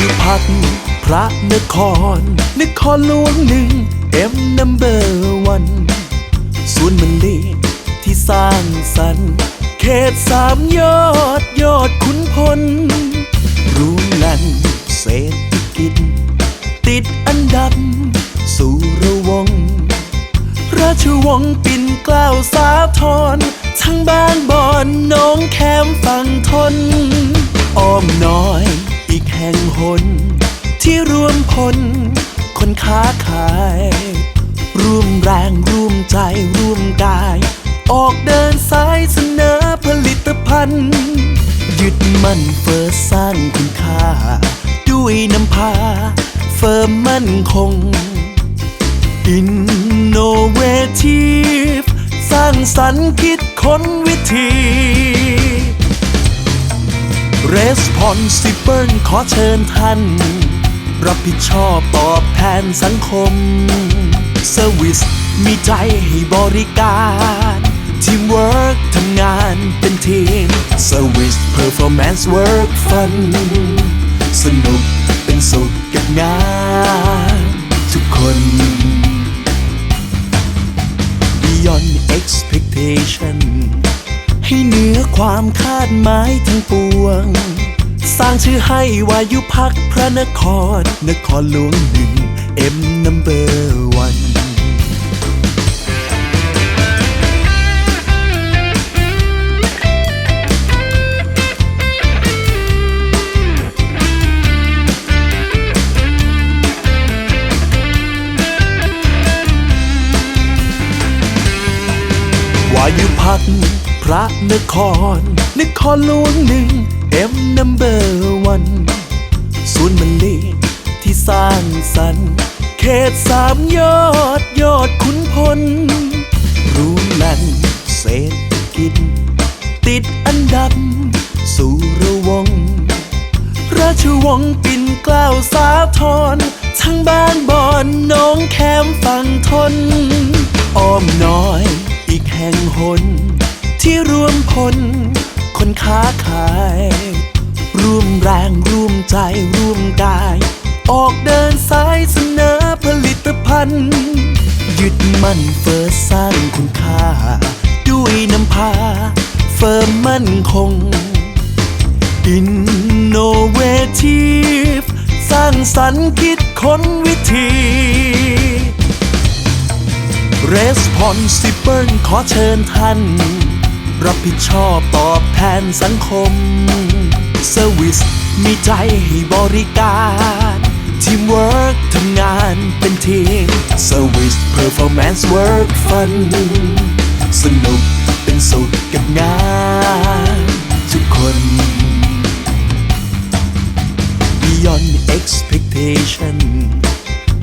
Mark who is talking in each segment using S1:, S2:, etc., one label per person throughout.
S1: ยุพักพระนคร นครหลวงหนึ่งเอ็มนัมเบอร์วันส่วนมันดีที่สร้างสรรค์เขตสามยอดยอดขุนพลรู้นั้นเศรษฐกิจ ติดอันดับสู่รวงศ์ราชวงศ์ปิ่นเกล้าสาทรทั้งบ้านบอนน้องแคมฝั่งทน อ้อมน้อย ห่งหน ที่รวมพล คนค้าขาย ร่วมแรงร่วมใจร่วมกาย ออกเดินสายเสนอผลิตภัณฑ์ ยึดมั่นเฟิร์สสร้างคุณค่า ด้วยน้ำพา เฟิร์มมั่นคง Innovative สร้างสรรค์คิดค้นวิธี Responsible ขอเชิญท่าน รับผิดชอบตอบแทนสังคม Service มีใจให้บริการ Teamwork ทำงานเป็นทีม Service Performance Work Fun สนุกเป็นสุขกับงาน ทุกคน Beyond Expectation ให้เหนือความคาดหมายทั้งปวง สร้างชื่อให้วายุพักพระนคร นครหลวงหนึ่งเอ็มนัมเบอร์วันวายุพัก พระนคร นครหลวงหนึ่งเอ็มนัมเบอร์วันส่วนมันลีที่สร้างสรรค์เขตสามยอดยอดขุนพล รู้นั้นเศรษฐกิจติดอันดับสู่รวงศ์ราชวงศ์ปิ่นเกล้าสาทรทั้งบ้านบอนน้องแคมฝั่งทน อ้อมน้อยอีกแห่งหน รวมพลคนค้าขาย ร่วมแรงร่วมใจร่วมกาย ออกเดินสายเสนอผลิตภัณฑ์ ยึดมั่นเฟิร์สสร้างคุณค่า ด้วยน้ำพา เฟิร์มมั่นคง Innovative สร้างสรรค์คิดค้นวิธี Responsible ขอเชิญท่าน รับผิดชอบตอบแทนสังคม Service มีใจให้บริการ Teamwork ทำงานเป็นทีม Service Performance Work Fun สนุกเป็นสุขกับงานทุกคน Beyond Expectation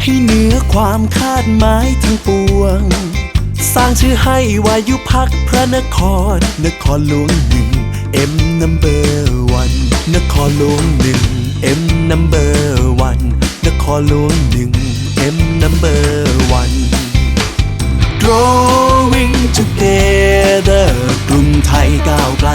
S1: ให้เหนือความคาดหมายทั้งปวง สร้างชื่อให้วายุพักพระนคร นครหลวงหนึ่งเอ็มนัมเบอร์วันนครหลวงหนึ่งเอ็มนัมเบอร์วันนครหลวงหนึ่งเอ็มนัมเบอร์วัน Growing together กรุงไทยก้าวไกล